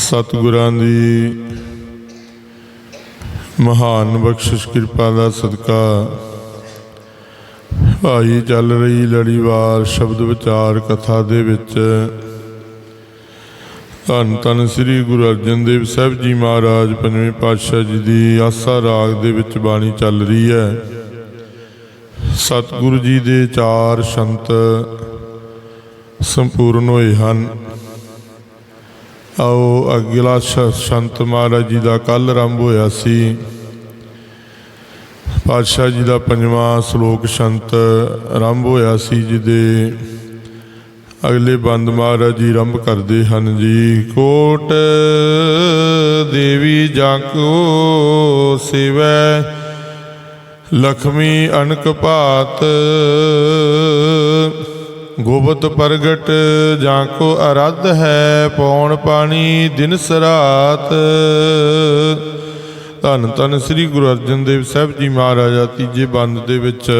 ਸਤਿਗੁਰਾਂ ਦੀ ਮਹਾਨ ਬਖਸ਼ਿਸ਼, ਕਿਰਪਾ ਦਾ ਸਦਕਾ। ਭਾਈ ਚੱਲ ਰਹੀ ਲੜੀਵਾਰ ਸ਼ਬਦ ਵਿਚਾਰ ਕਥਾ ਦੇ ਵਿੱਚ। ਧੰਨ ਧੰਨ ਸ੍ਰੀ ਗੁਰੂ ਅਰਜਨ ਦੇਵ ਸਾਹਿਬ ਜੀ ਮਹਾਰਾਜ, ਪੰਜਵੇਂ ਪਾਤਸ਼ਾਹ ਜੀ ਦੀ ਆਸਾ ਰਾਗ ਦੇ ਵਿੱਚ ਬਾਣੀ ਚੱਲ ਰਹੀ ਹੈ। ਸਤਿਗੁਰੂ ਜੀ ਦੇ ਚਾਰ ਸ਼ੰਤ ਸੰਪੂਰਨ ਹੋਏ ਹਨ। ਆਓ ਅਗਲਾ ਸ਼ੰਤ ਮਹਾਰਾਜ ਜੀ ਦਾ ਕੱਲ ਆਰੰਭ ਹੋਇਆ ਸੀ। ਪਾਤਸ਼ਾਹ ਜੀ ਦਾ ਪੰਜਵਾਂ ਸ਼ਲੋਕ ਸ਼ੰਤ ਆਰੰਭ ਹੋਇਆ ਸੀ, ਜਿਹਦੇ ਅਗਲੇ ਬੰਦ ਮਹਾਰਾਜ ਜੀ ਆਰੰਭ ਕਰਦੇ ਹਨ ਜੀ, ਕੋਟ ਦੇਵੀ ਜਾਂ ਕੋ ਸੇਵੈ, ਲਖਮੀ ਅਨਕ ਭਾਤ ਗੋਬਤ ਪ੍ਰਗਟ ਜਾਂ ਕੋ ਅਰਧ ਹੈ, ਪੌਣ ਪਾਣੀ ਦਿਨ ਸਰਾਤ। ਧੰਨ ਧੰਨ ਸ੍ਰੀ ਗੁਰੂ ਅਰਜਨ ਦੇਵ ਸਾਹਿਬ ਜੀ ਮਹਾਰਾਜਾ ਤੀਜੇ ਬੰਦ ਦੇ ਵਿੱਚ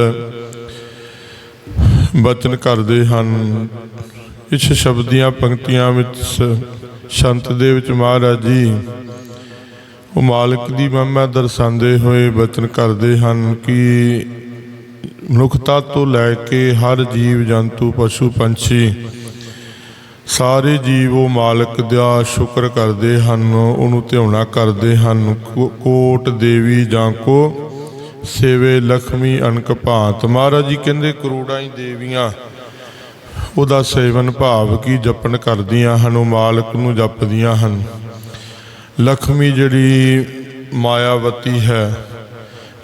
ਬਚਨ ਕਰਦੇ ਹਨ। ਇਸ ਸ਼ਬਦ ਦੀਆਂ ਪੰਕਤੀਆਂ ਵਿੱਚ ਸ਼ੰਤ ਦੇ ਵਿੱਚ ਮਹਾਰਾਜ ਜੀ, ਉਹ ਮਾਲਕ ਦੀ ਮਹਿਮਾ ਦਰਸਾਉਂਦੇ ਹੋਏ ਬਚਨ ਕਰਦੇ ਹਨ ਕਿ ਮਨੁੱਖਤਾ ਤੋਂ ਲੈ ਕੇ ਹਰ ਜੀਵ, ਜੰਤੂ, ਪਸ਼ੂ, ਪੰਛੀ, ਸਾਰੇ ਜੀਵ ਉਹ ਮਾਲਕ ਦਾ ਸ਼ੁਕਰ ਕਰਦੇ ਹਨ, ਉਹਨੂੰ ਧਿਆਉਣਾ ਕਰਦੇ ਹਨ। ਕੋ- ਕੋਟ ਦੇਵੀ ਜਾਂ ਕੋ ਸੇਵੇ ਲਖਮੀ ਅਨਕ ਭਾਂਤ। ਮਹਾਰਾਜ ਜੀ ਕਹਿੰਦੇ ਕਰੋੜਾਂ ਹੀ ਦੇਵੀਆਂ ਉਹਦਾ ਸੇਵਨ ਭਾਵ ਕੀ ਜਪਣ ਕਰਦੀਆਂ ਹਨ, ਉਹ ਮਾਲਕ ਨੂੰ ਜਪਦੀਆਂ ਹਨ। ਲਖਮੀ ਜਿਹੜੀ ਮਾਇਆਵਤੀ ਹੈ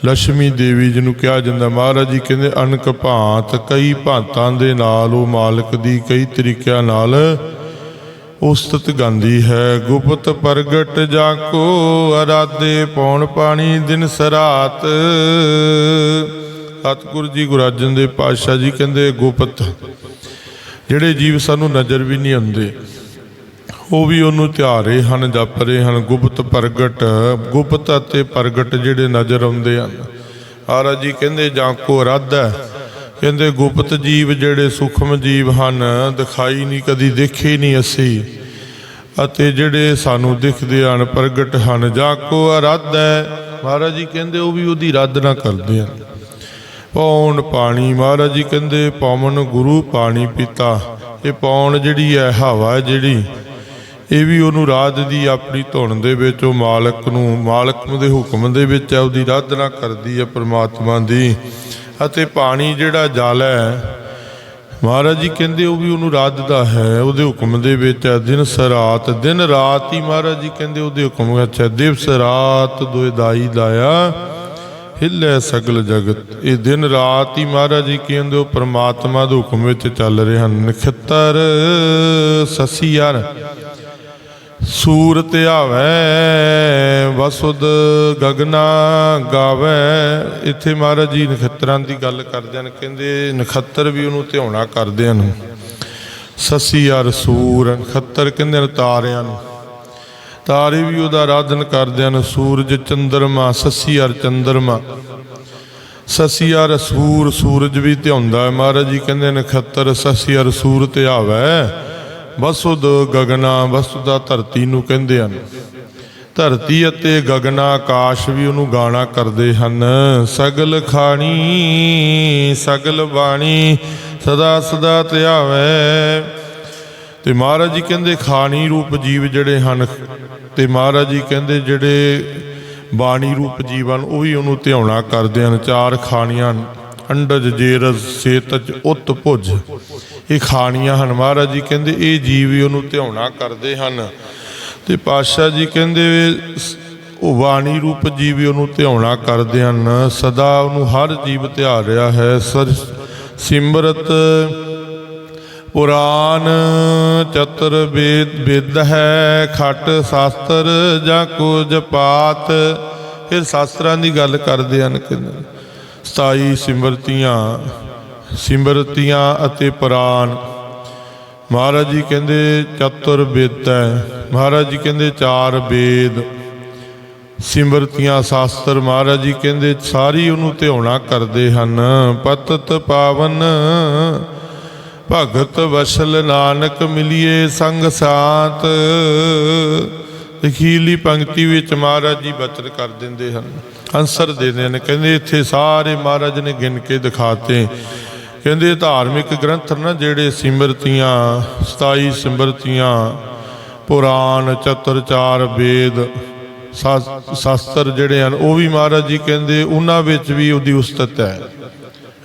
ਲక్ష్ਮੀ ਦੇਵੀ ਜਿਹਨੂੰ ਕਿਹਾ ਜਾਂਦਾ, ਮਹਾਰਾਜ ਜੀ ਕਹਿੰਦੇ ਅਨਕ ਭਾਂਤ ਕਈ ਭਾਂਤਾਂ ਦੇ ਨਾਲ ਉਹ ਮਾਲਕ ਦੀ ਕਈ ਤਰੀਕਿਆਂ ਨਾਲ ਉਸਤਤ ਗਾਉਂਦੀ ਹੈ। ਗੁਪਤ ਪ੍ਰਗਟ ਜਾ ਕੋ ਅਰਾਦੇ ਪੌਣ ਪਾਣੀ ਦਿਨ ਸਰਾਤ। ਸਤਿਗੁਰੂ ਜੀ ਗੁਰੂ ਦੇ ਪਾਤਸ਼ਾਹ ਜੀ ਕਹਿੰਦੇ, ਗੁਪਤ, ਜਿਹੜੇ ਜੀਵ ਸਾਨੂੰ ਨਜ਼ਰ ਵੀ ਨਹੀਂ ਆਉਂਦੇ। ਉਹ ਵੀ ਉਹਨੂੰ ਧਿਆਰੇ ਹਨ ਜਪ ਰਹੇ ਹਨ। ਗੁਪਤ ਪ੍ਰਗਟ, ਗੁਪਤ ਅਤੇ ਪ੍ਰਗਟ ਜਿਹੜੇ ਨਜ਼ਰ ਆਉਂਦੇ ਹਨ। ਆਰਾ ਜੀ ਕਹਿੰਦੇ, ਜਾਂ ਕੋ ਰੱਦ ਹੈ? ਕਹਿੰਦੇ, ਗੁਪਤ ਜੀਵ ਜਿਹੜੇ ਸੂਖਮ ਜੀਵ ਹਨ, ਦਿਖਾਈ ਨਹੀਂ, ਕਦੀ ਦੇਖੇ ਨਹੀਂ ਅਸੀਂ। ਅਤੇ ਜਿਹੜੇ ਸਾਨੂੰ ਦਿਖਦੇ ਹਨ, ਪ੍ਰਗਟ ਹਨ। ਜਾਂ ਕੋ ਅਰਧ ਹੈ? ਮਹਾਰਾਜ ਜੀ ਕਹਿੰਦੇ, ਉਹ ਵੀ ਉਹਦੀ ਰੱਦ ਨਾ ਕਰਦੇ ਹਨ। ਪੌਣ ਪਾਣੀ, ਮਹਾਰਾਜ ਜੀ ਕਹਿੰਦੇ ਪਵਨ ਗੁਰੂ ਪਾਣੀ ਪੀਤਾ। ਇਹ ਪੌਣ ਜਿਹੜੀ ਹੈ, ਹਵਾ ਜਿਹੜੀ ਇਹ ਵੀ ਉਹਨੂੰ ਰਾਜ ਦੀ ਆਪਣੀ ਧੁਨ ਦੇ ਵਿੱਚ, ਉਹ ਮਾਲਕ ਨੂੰ, ਮਾਲਕ ਦੇ ਹੁਕਮ ਦੇ ਵਿੱਚ ਹੈ, ਉਹਦੀ ਆਰਾਧਨਾ ਕਰਦੀ ਹੈ ਪ੍ਰਮਾਤਮਾ ਦੀ। ਅਤੇ ਪਾਣੀ ਜਿਹੜਾ ਜਲ ਹੈ, ਮਹਾਰਾਜ ਜੀ ਕਹਿੰਦੇ ਉਹ ਵੀ ਉਹਨੂੰ ਰਾਧਦਾ ਹੈ, ਉਹਦੇ ਹੁਕਮ ਦੇ ਵਿੱਚ ਹੈ, ਦਿਨ ਸਰਾਤ ਦਿਨ ਰਾਤ ਹੀ ਮਹਾਰਾਜ ਜੀ ਕਹਿੰਦੇ ਉਹਦੇ ਹੁਕਮ ਵਿੱਚ ਹੈ, ਦਿਵਸ ਰਾਤ ਦੋਇ ਦਾਈ ਲਾਇਆ, ਹਿੱਲੇ ਸਗਲ ਜਗਤ। ਇਹ ਦਿਨ ਰਾਤ ਹੀ ਮਹਾਰਾਜ ਜੀ ਕਹਿੰਦੇ ਉਹ ਪ੍ਰਮਾਤਮਾ ਦੇ ਹੁਕਮ ਵਿੱਚ ਚੱਲ ਰਹੇ ਹਨ। ਨਖੱਤਰ ਸਸੀਆਰ ਸੂਰਤ ਆਵੈ, ਵਸੁਦ ਗਗਨਾ ਗਾਵੈ। ਇੱਥੇ ਮਹਾਰਾਜ ਜੀ ਨਖੱਤਰਾਂ ਦੀ ਗੱਲ ਕਰਦੇ ਹਨ, ਕਹਿੰਦੇ ਨਖੱਤਰ ਵੀ ਉਹਨੂੰ ਧਿਆਉਣਾ ਕਰਦੇ ਹਨ। ਸੱਸੀ ਅਰ ਸੂਰ ਨਖੱਤਰ ਕਹਿੰਦੇ ਨੇ ਤਾਰਿਆਂ ਨੂੰ। ਤਾਰੇ ਵੀ ਉਹਦਾ ਆਰਾਧਨ ਕਰਦੇ ਹਨ, ਸੂਰਜ ਚੰਦਰਮਾ, ਸੱਸੀ ਅਰ ਚੰਦਰਮਾ। ਸੱਸੀ ਅਰ ਸੂਰ, ਸੂਰਜ ਵੀ ਧਿਆਉਂਦਾ ਹੈ। ਮਹਾਰਾਜ ਜੀ ਕਹਿੰਦੇ ਨਖੱਤਰ, ਸਸੀ ਅਰ ਸੂਰ ਧਿਆਵੈ ਵਸੁਦ ਗਗਨਾ ਵਸੁਦਾ ਧਰਤੀ ਨੂੰ ਕਹਿੰਦੇ ਹਨ। ਧਰਤੀ ਅਤੇ ਗਗਨਾ ਆਕਾਸ਼ ਵੀ ਉਹਨੂੰ ਗਾਣਾ ਕਰਦੇ ਹਨ। ਸਗਲ ਖਾਣੀ, ਸਗਲ ਬਾਣੀ, ਸਦਾ ਸਦਾ ਧਿਆਵੈ ਤੇ ਮਹਾਰਾਜ ਜੀ ਕਹਿੰਦੇ ਖਾਣੀ ਰੂਪ ਜੀਵ ਜਿਹੜੇ ਹਨ, ਤੇ ਮਹਾਰਾਜ ਜੀ ਕਹਿੰਦੇ ਜਿਹੜੇ ਬਾਣੀ ਰੂਪ ਜੀਵਨ ਉਹ ਵੀ ਉਹਨੂੰ ਧਿਆਉਣਾ ਕਰਦੇ ਹਨ। ਚਾਰ ਖਾਣੀਆਂ ਅੰਡਜ ਜੇਰਜ ਸੇਤਜ ਉਤ ਭੁਜ ਇਹ ਖਾਣੀਆਂ ਹਨ। ਮਹਾਰਾਜ ਜੀ ਕਹਿੰਦੇ, ਇਹ ਜੀਵ ਉਹਨੂੰ ਧਿਆਉਣਾ ਕਰਦੇ ਹਨ। ਤੇ ਪਾਤਸ਼ਾਹ ਜੀ ਕਹਿੰਦੇ, ਉਹ ਬਾਣੀ ਰੂਪ ਜੀਵ ਵੀ ਉਹਨੂੰ ਧਿਆਉਣਾ ਕਰਦੇ ਹਨ। ਸਦਾ ਉਹਨੂੰ ਹਰ ਜੀਵ ਧਿਆ ਰਿਹਾ ਹੈ। Sir, Simrat Puran ਚਤੁਰ Veda, with ਹੈ, ਖਟ ਸ਼ਾਸਤਰ ਜਾਂ ਕੁਝ ਪਾਤ। ਫਿਰ ਸ਼ਾਸਤਰਾਂ ਦੀ ਗੱਲ ਕਰਦੇ ਹਨ। ਕਹਿੰਦੇ 27 ਸਿਮਰਤੀਆਂ ਸਿਮਰਤੀਆਂ ਅਤੇ ਪੁਰਾਨ। ਮਹਾਰਾਜ ਜੀ ਕਹਿੰਦੇ ਚਤੁਰ ਵੇਦ ਹੈ ਮਹਾਰਾਜ ਜੀ ਕਹਿੰਦੇ ਚਾਰ ਵੇਦ ਸਿਮਰਤੀਆਂ ਸ਼ਾਸਤਰ ਮਹਾਰਾਜ ਜੀ ਕਹਿੰਦੇ ਸਾਰੀ ਉਹਨੂੰ ਧਿਆਉਣਾ ਕਰਦੇ ਹਨ। ਪਤਤ ਪਾਵਨ, ਭਗਤ ਵਸਲ ਨਾਨਕ ਮਿਲਿਏ ਸੰਗ ਸਾਤ। ਅਖੀਰਲੀ ਪੰਕਤੀ ਵਿੱਚ ਮਹਾਰਾਜ ਜੀ ਬਚਨ ਕਰ ਦਿੰਦੇ ਹਨ। ਅੰਸਰ ਦਿੰਦੇ ਨੇ। ਕਹਿੰਦੇ ਇੱਥੇ ਸਾਰੇ ਮਹਾਰਾਜ ਨੇ ਗਿਣ ਕੇ ਦਿਖਾਤੇ। ਕਹਿੰਦੇ ਧਾਰਮਿਕ ਗ੍ਰੰਥ ਨਾ ਜਿਹੜੇ ਸਿਮਰਤੀਆਂ 27 ਸਿਮਰਤੀਆਂ, ਪੁਰਾਣ ਚਤੁਰ ਚਾਰ ਵੇਦ ਸ਼ਾਸ- ਸ਼ਾਸਤਰ ਜਿਹੜੇ ਹਨ, ਉਹ ਵੀ ਮਹਾਰਾਜ ਜੀ ਕਹਿੰਦੇ ਉਹਨਾਂ ਵਿੱਚ ਵੀ ਉਹਦੀ ਉਸਤਤ ਹੈ।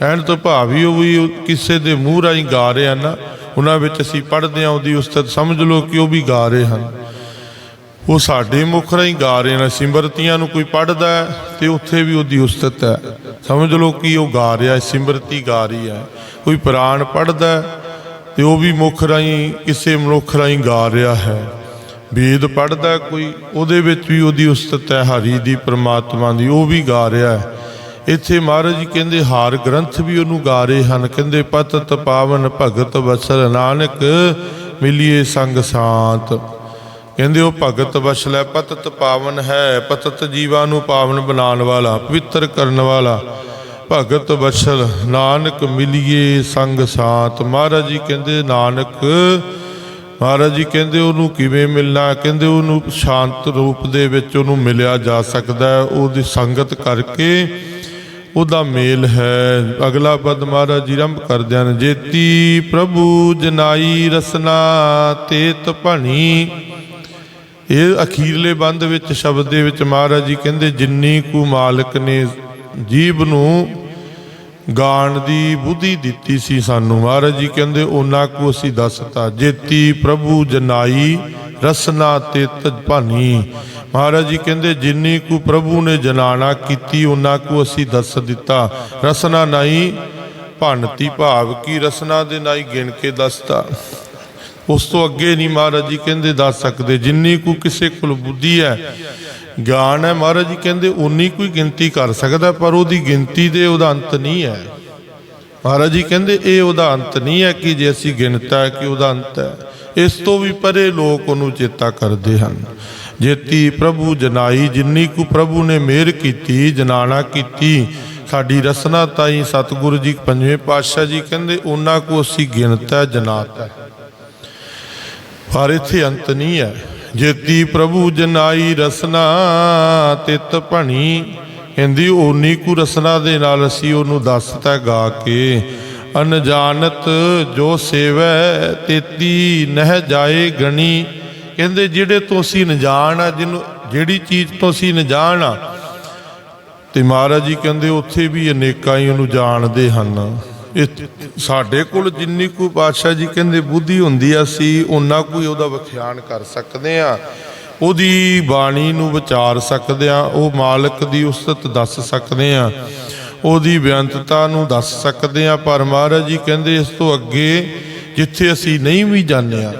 ਐਨ ਤੋਂ ਭਾਵੀ ਉਹ ਵੀ ਕਿਸੇ ਦੇ ਮੂੰਹ ਰਾਹੀਂ ਗਾ ਰਹੇ ਹਨ ਉਹਨਾਂ ਵਿੱਚ ਅਸੀਂ ਪੜ੍ਹਦੇ ਹਾਂ, ਉਹਦੀ ਉਸਤਤ ਸਮਝ ਲਓ ਕਿ ਉਹ ਵੀ ਗਾ ਰਹੇ ਹਨ। ਉਹ ਸਾਡੇ ਮੁਖ ਰਾਹੀਂ ਗਾ ਰਹੇ ਨੇ, ਸਿਮਰਤੀਆਂ ਨੂੰ ਕੋਈ ਪੜ੍ਹਦਾ ਹੈ ਤੇ ਉੱਥੇ ਵੀ ਉਹਦੀ ਉਸਤਤ ਹੈ। ਸਮਝ ਲਓ ਕਿ ਉਹ ਗਾ ਰਿਹਾ ਸਿਮਰਤੀ ਗਾ ਰਹੀ ਹੈ। ਕੋਈ ਪੁਰਾਣ ਪੜ੍ਹਦਾ ਹੈ ਤੇ ਉਹ ਵੀ ਮੁਖ ਰਾਹੀਂ, ਕਿਸੇ ਮਨੁੱਖ ਰਾਹੀਂ ਗਾ ਰਿਹਾ ਹੈ। ਵੇਦ ਪੜ੍ਹਦਾ ਕੋਈ, ਉਹਦੇ ਵਿੱਚ ਵੀ ਉਹਦੀ ਉਸਤਤ ਹੈ, ਹਰੀ ਦੀ, ਪ੍ਰਮਾਤਮਾ ਦੀ, ਉਹ ਵੀ ਗਾ ਰਿਹਾ ਹੈ। ਇੱਥੇ ਮਹਾਰਾਜ ਜੀ ਕਹਿੰਦੇ, ਹਾਰ ਗ੍ਰੰਥ ਵੀ ਉਹਨੂੰ ਗਾ ਰਹੇ ਹਨ। ਕਹਿੰਦੇ, ਪਤਤ ਪਾਵਨ ਭਗਤ ਵਸਲ ਨਾਨਕ ਮਿਲੀਏ ਸੰਗ ਸਾਤ। ਕਹਿੰਦੇ ਉਹ ਭਗਤ ਵਸਲ ਹੈ ਪਤਤ ਪਾਵਨ ਹੈ, ਪਤਤ ਜੀਵਾਂ ਨੂੰ ਪਾਵਨ ਬਣਾਉਣ ਵਾਲਾ, ਪਵਿੱਤਰ ਕਰਨ ਵਾਲਾ। ਭਗਤ ਵਸਲ, ਨਾਨਕ ਮਿਲੀਏ ਸੰਗ ਸਾਤ ਮਹਾਰਾਜ ਜੀ ਕਹਿੰਦੇ, ਨਾਨਕ, ਮਹਾਰਾਜ ਜੀ ਕਹਿੰਦੇ, ਉਹਨੂੰ ਕਿਵੇਂ ਮਿਲਣਾ? ਕਹਿੰਦੇ ਉਹਨੂੰ ਸ਼ਾਂਤ ਰੂਪ ਦੇ ਵਿੱਚ ਉਹਨੂੰ ਮਿਲਿਆ ਜਾ ਸਕਦਾ ਉਹਦੀ ਸੰਗਤ ਕਰਕੇ ਉਹਦਾ ਮੇਲ ਹੈ। ਅਗਲਾ ਪਦ ਮਹਾਰਾਜ ਜੀ ਆਰੰਭ ਕਰਦਿਆਂ ਜੇਤੀ ਪ੍ਰਭੂ ਜਨਾਈ ਰਸਨਾ, ਤੇਤ ਭਣੀ। ਇਹ ਅਖੀਰਲੇ ਬੰਦ ਵਿੱਚ ਸ਼ਬਦ ਦੇ ਵਿੱਚ ਮਹਾਰਾਜ ਜੀ ਕਹਿੰਦੇ, ਜਿੰਨੀ ਕੁ ਮਾਲਕ ਨੇ ਜੀਵ ਨੂੰ ਗਾਣ ਦੀ ਬੁੱਧੀ ਦਿੱਤੀ ਸੀ ਸਾਨੂੰ, ਮਹਾਰਾਜ ਜੀ ਕਹਿੰਦੇ ਉਹਨਾਂ ਕੋ ਅਸੀਂ ਦੱਸਤਾ, ਜੇਤੀ ਪ੍ਰਭੂ ਜਨਾਈ ਰਸਨਾ ਤੇ ਭਾਨੀ। ਮਹਾਰਾਜ ਜੀ ਕਹਿੰਦੇ, ਜਿੰਨੀ ਕੁ ਪ੍ਰਭੂ ਨੇ ਜਨਾਣਾ ਕੀਤੀ ਉਹਨਾਂ ਕੋ ਅਸੀਂ ਦੱਸ ਦਿੱਤਾ। ਰਸਨਾ ਨਹੀਂ ਭੰਨਤੀ ਭਾਵ, ਕੀ ਰਸਨਾ ਦੇ ਨਾਈ ਗਿਣ ਕੇ ਦੱਸਤਾ। ਉਸ ਤੋਂ ਅੱਗੇ ਨਹੀਂ ਮਹਾਰਾਜ ਜੀ ਕਹਿੰਦੇ ਦੱਸ ਸਕਦੇ, ਜਿੰਨੀ ਕੁ ਕਿਸੇ ਕੋਲ ਬੁੱਧੀ ਹੈ, ਗਿਆਨ ਹੈ, ਮਹਾਰਾਜ ਜੀ ਕਹਿੰਦੇ ਉਨੀ ਕੋਈ ਗਿਣਤੀ ਕਰ ਸਕਦਾ, ਪਰ ਉਹਦੀ ਗਿਣਤੀ ਦੇ ਉਹਦਾ ਅੰਤ ਨਹੀਂ ਹੈ। ਮਹਾਰਾਜ ਜੀ ਕਹਿੰਦੇ ਇਹ ਉਹਦਾ ਅੰਤ ਨਹੀਂ ਹੈ ਕਿ ਜੇ ਅਸੀਂ ਗਿਣਤਾ ਹੈ ਕਿ ਉਹਦਾ ਅੰਤ ਹੈ। ਇਸ ਤੋਂ ਵੀ ਪਰੇ ਲੋਕ ਉਹਨੂੰ ਚੇਤਾ ਕਰਦੇ ਹਨ। ਜੇਤੀ ਪ੍ਰਭੂ ਜਨਾਈ, ਜਿੰਨੀ ਕੁ ਪ੍ਰਭੂ ਨੇ ਮਿਹਰ ਕੀਤੀ ਜਨਾਣਾ ਕੀਤੀ, ਸਾਡੀ ਰਸਨਾ ਤਾਈ ਸਤਿਗੁਰੂ ਜੀ ਪੰਜਵੇਂ ਪਾਤਸ਼ਾਹ ਜੀ ਕਹਿੰਦੇ ਉਹਨਾਂ ਕੋ ਅਸੀਂ ਗਿਣਤਾ ਜਨਾਤਾ ਪਰ ਇੱਥੇ ਅੰਤ ਨਹੀਂ ਹੈ। ਜੇਤੀ ਪ੍ਰਭੂ ਜਨਾਈ ਰਸਨਾ ਤਿਤ ਭਣੀ। ਕਹਿੰਦੀ, ਓਨੀ ਕੁ ਰਸਨਾ ਦੇ ਨਾਲ ਅਸੀਂ ਉਹਨੂੰ ਦੱਸਤਾ ਗਾ ਕੇ ਅਨਜਾਨਤ ਜੋ ਸੇਵੈ ਤੇਤੀ ਨਹਿ ਜਾਏ ਗਣੀ। ਕਹਿੰਦੇ, ਜਿਹੜੇ ਤੋਂ ਅਸੀਂ ਨਜਾਣ ਆ, ਜਿਹਨੂੰ ਜਿਹੜੀ ਚੀਜ਼ ਤੋਂ ਅਸੀਂ ਨਜਾਣ ਆ। ਤੇ ਮਹਾਰਾਜ ਜੀ ਕਹਿੰਦੇ, ਉੱਥੇ ਵੀ ਅਨੇਕਾਂ ਹੀ ਉਹਨੂੰ ਜਾਣਦੇ ਹਨ। ਸਾਡੇ ਕੋਲ ਜਿੰਨੀ ਕੋਈ ਪਾਤਸ਼ਾਹ ਜੀ ਕਹਿੰਦੇ ਬੁੱਧੀ ਹੁੰਦੀ ਆ, ਅਸੀਂ ਉਹਨਾਂ ਕੋਈ ਉਹਦਾ ਵਿਖਿਆਨ ਕਰ ਸਕਦੇ ਆ। ਉਹਦੀ ਬਾਣੀ ਨੂੰ ਵਿਚਾਰ ਸਕਦੇ ਆ, ਉਹ ਮਾਲਕ ਦੀ ਉਸਤਤ ਦੱਸ ਸਕਦੇ ਆ। ਉਹਦੀ ਬੇਅੰਤਤਾ ਨੂੰ ਦੱਸ ਸਕਦੇ ਆ, ਪਰ ਮਹਾਰਾਜ ਜੀ ਕਹਿੰਦੇ ਇਸ ਤੋਂ ਅੱਗੇ ਜਿੱਥੇ ਅਸੀਂ ਨਹੀਂ ਵੀ ਜਾਣਿਆ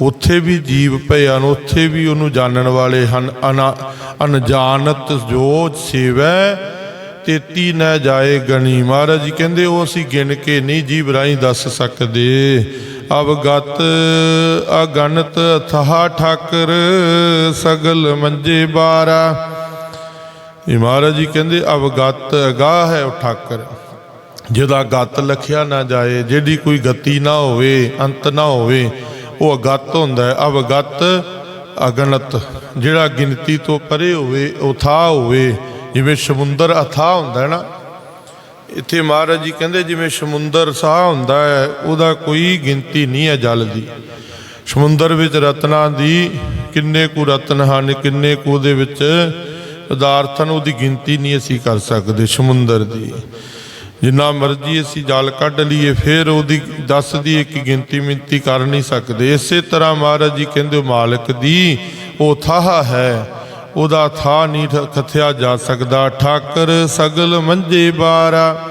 ਉੱਥੇ ਵੀ ਜੀਵ ਪਏ ਹਨ, ਉੱਥੇ ਵੀ ਉਹਨੂੰ ਜਾਣਨ ਵਾਲੇ ਹਨ। ਅਨਾ- ਅਣਜਾਣਤ ਜੋ ਸੇਵੈ ਤੇਤੀ ਨਾ ਜਾਏ ਗਣੀ। ਮਹਾਰਾਜ ਜੀ ਕਹਿੰਦੇ, ਉਹ ਅਸੀਂ ਗਿਣ ਕੇ ਨਹੀਂ ਜੀਵ ਰਾਹੀਂ ਦੱਸ ਸਕਦੇ। ਅਵਗਤ ਅਗਣਤ ਅਥਾਹ ਠਾਕਰ, ਸਗਲ ਮੰਜੇ ਬਾਰਾ। ਇਹ ਮਹਾਰਾਜ ਜੀ ਕਹਿੰਦੇ, ਅਵਗਤ ਅਗਾਹ ਹੈ ਉਹ ਠਾਕਰ। ਜਿਹਦਾ ਗਤ ਲਖਿਆ ਨਾ ਜਾਏ, ਜਿਹਦੀ ਕੋਈ ਗਤੀ ਨਾ ਹੋਵੇ, ਅੰਤ ਨਾ ਹੋਵੇ, ਉਹ ਅਗਤ ਹੁੰਦਾ ਹੈ। ਅਵਗਤ ਅਗਣਤ, ਜਿਹੜਾ ਗਿਣਤੀ ਤੋਂ ਪਰੇ ਹੋਵੇ ਉਥਾ ਹੋਵੇ। ਜਿਵੇਂ ਸਮੁੰਦਰ ਅਥਾ ਹੁੰਦਾ ਹੈ ਨਾ, ਇੱਥੇ ਮਹਾਰਾਜ ਜੀ ਕਹਿੰਦੇ ਜਿਵੇਂ ਸਮੁੰਦਰ ਸਾਹ ਹੁੰਦਾ ਹੈ, ਉਹਦਾ ਕੋਈ ਗਿਣਤੀ ਨਹੀਂ ਹੈ ਜਲ ਦੀ। ਸਮੁੰਦਰ ਵਿੱਚ ਰਤਨਾਂ ਦੀ ਕਿੰਨੇ ਕੁ ਰਤਨ ਹਨ, ਕਿੰਨੇ ਕੁ ਉਹਦੇ ਵਿੱਚ ਪਦਾਰਥ ਹਨ ਉਹਦੀ ਗਿਣਤੀ ਨਹੀਂ ਅਸੀਂ ਕਰ ਸਕਦੇ ਸਮੁੰਦਰ ਦੀ। ਜਿੰਨਾ ਮਰਜ਼ੀ ਅਸੀਂ ਜਲ ਕੱਢ ਲਈਏ, ਫਿਰ ਉਹਦੀ ਦੱਸ ਦੀ ਇੱਕ ਗਿਣਤੀ ਮਿੰਤੀ ਕਰ ਨਹੀਂ ਸਕਦੇ। ਇਸੇ ਤਰ੍ਹਾਂ ਮਹਾਰਾਜ ਜੀ ਕਹਿੰਦੇ, ਉਹ ਮਾਲਕ ਦੀ ਉਹ ਥਾਹ ਹੈ। ਉਹਦਾ ਥਾਹ ਨਹੀਂ ਠ- ਜਾ ਸਕਦਾ। ਠਾਕਰ ਸਗਲ ਮੰਜੇ ਬਾਰਾ।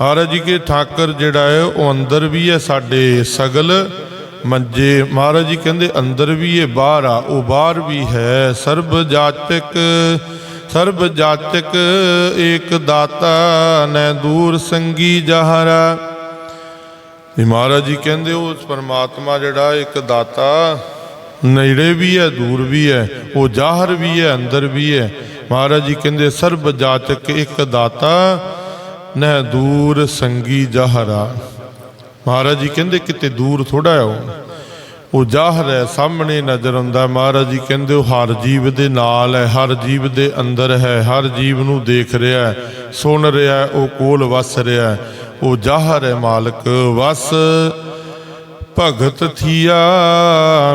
ਮਹਾਰਾਜ ਜੀ ਕੇ ਠਾਕਰ ਜਿਹੜਾ ਹੈ, ਉਹ ਅੰਦਰ ਵੀ ਹੈ ਸਾਡੇ ਸਗਲ ਮੰਜੇ। ਮਹਾਰਾਜ ਜੀ ਕਹਿੰਦੇ, ਅੰਦਰ ਵੀ ਹੈ ਬਾਹਰ ਆ, ਉਹ ਬਾਹਰ ਵੀ ਹੈ। ਸਰਬ ਜਾਤਕ ਸਰਬ ਜਾਤਕ ਏਕ ਦਾਤਾ ਨੈ ਦੂਰ ਸੰਗੀ ਜਹਰਾ। ਇਹ ਮਹਾਰਾਜ ਜੀ ਕਹਿੰਦੇ, ਉਸ ਪਰਮਾਤਮਾ ਜਿਹੜਾ ਇੱਕ ਦਾਤਾ ਨੇੜੇ ਵੀ ਹੈ, ਦੂਰ ਵੀ ਹੈ, ਉਹ ਜ਼ਾਹਰ ਵੀ ਹੈ, ਅੰਦਰ ਵੀ ਹੈ। ਮਹਾਰਾਜ ਜੀ ਕਹਿੰਦੇ, ਸਰਬ ਜਾਚਕ ਇੱਕ ਦਾਤਾ, ਨਹਿ ਦੂਰ ਸੰਗੀ ਜ਼ਾਹਰਾ। ਮਹਾਰਾਜ ਜੀ ਕਹਿੰਦੇ, ਕਿਤੇ ਦੂਰ ਥੋੜਾ ਹੈ ਉਹ। ਉਹ ਜ਼ਾਹਰ ਹੈ, ਸਾਹਮਣੇ ਨਜ਼ਰ ਆਉਂਦਾ ਮਹਾਰਾਜ ਜੀ ਕਹਿੰਦੇ, ਉਹ ਹਰ ਜੀਵ ਦੇ ਨਾਲ ਹੈ, ਹਰ ਜੀਵ ਦੇ ਅੰਦਰ ਹੈ, ਹਰ ਜੀਵ ਨੂੰ ਦੇਖ ਰਿਹਾ ਹੈ, ਸੁਣ ਰਿਹਾ ਹੈ, ਉਹ ਕੋਲ ਵਸ ਰਿਹਾ ਹੈ। ਉਹ ਜ਼ਾਹਰ ਹੈ, ਮਾਲਕ ਵਸ ਭਗਤ ਥੀਆ,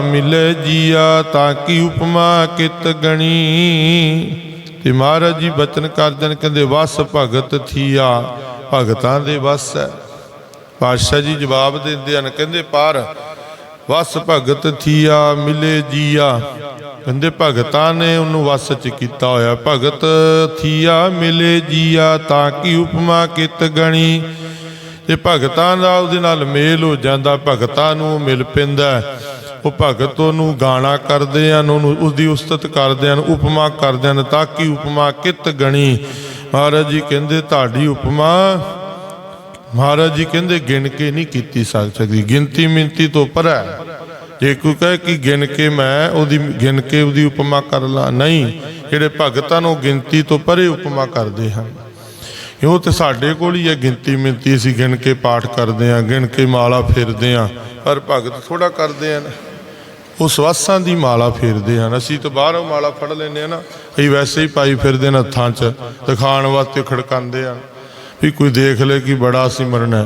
ਮਿਲੇ ਜੀਆ ਤਾਂ ਕੀ ਉਪਮਾ ਕਿਤ ਗਣੀ? ਤੇ ਮਹਾਰਾਜ ਜੀ ਬਚਨ ਕਰਦੇ ਨੇ, ਕਹਿੰਦੇ ਵਸ ਭਗਤ ਥੀਆ, ਭਗਤਾਂ ਦੇ ਵਸ ਹੈ। ਪਾਤਸ਼ਾਹ ਜੀ ਜਵਾਬ ਦਿੰਦੇ ਹਨ, ਕਹਿੰਦੇ ਪਰ, ਵਸ ਭਗਤ ਥੀਆ, ਮਿਲੇ ਜੀਆ। ਕਹਿੰਦੇ ਭਗਤਾਂ ਨੇ ਉਹਨੂੰ ਵਸ ਚ ਕੀਤਾ ਹੋਇਆ। ਭਗਤ ਥੀਆ, ਮਿਲੇ ਜੀਆ ਤਾਂ ਕੀ ਉਪਮਾ ਕਿਤ ਗਣੀ? ਤੇ ਭਗਤਾਂ ਦਾ ਉਹਦੇ ਨਾਲ ਮੇਲ ਹੋ ਜਾਂਦਾ, ਭਗਤਾਂ ਨੂੰ ਮਿਲ ਪੈਂਦਾ ਉਹ ਭਗਤ ਉਹਨੂੰ ਗਾਣਾ ਕਰਦੇ ਹਨ, ਉਹਨੂੰ ਉਸਦੀ ਉਸਤਤ ਕਰਦੇ ਹਨ, ਉਪਮਾ ਕਰਦੇ ਹਨ, ਤਾਂ ਕਿ ਉਪਮਾ ਕਿਤ ਗਣੀ। ਮਹਾਰਾਜ ਜੀ ਕਹਿੰਦੇ, ਤੁਹਾਡੀ ਉਪਮਾ ਮਹਾਰਾਜ ਜੀ ਕਹਿੰਦੇ, ਗਿਣ ਕੇ ਨਹੀਂ ਕੀਤੀ ਸਕਦੀ। ਗਿਣਤੀ ਮਿੰਤੀ ਤੋਂ ਪਰੇ ਜੇ ਕੋਈ ਕਹੇ ਕਿ ਗਿਣ ਕੇ ਮੈਂ ਉਹਦੀ, ਗਿਣ ਕੇ ਉਹਦੀ ਉਪਮਾ ਕਰ ਲਾਂ, ਨਹੀਂ। ਜਿਹੜੇ ਭਗਤਾਂ ਨੂੰ ਗਿਣਤੀ ਤੋਂ ਪਰੇ ਉਪਮਾ ਕਰਦੇ ਹਨ। ਉਹ ਤੇ ਸਾਡੇ ਕੋਲ ਹੀ ਹੈ ਗਿਣਤੀ ਮਿੰਤੀ ਅਸੀਂ ਗਿਣ ਕੇ ਪਾਠ ਕਰਦੇ ਆਂ, ਗਿਣ ਕੇ ਮਾਲਾ ਫੇਰਦੇ ਆਂ ਪਰ ਭਗਤ ਥੋੜਾ ਕਰਦੇ ਹਨ ਉਹ ਸਵਾਸਾਂ ਦੀ ਮਾਲਾ ਫੇਰਦੇ ਹਨ, ਅਸੀਂ ਤਾਂ ਬਾਹਰੋਂ ਮਾਲਾ ਫੜ ਲੈਂਦੇ ਆ ਨਾ, ਅਸੀਂ ਵੈਸੇ ਹੀ ਪਾਈ ਫਿਰਦੇ ਨੇ ਹੱਥਾਂ 'ਚ, ਦਿਖਾਉਣ ਵਾਸਤੇ ਖੜਕਾਉਂਦੇ ਆ। ਵੀ ਕੋਈ ਦੇਖ ਲੈ ਕਿ ਬੜਾ ਸਿਮਰਨ ਹੈ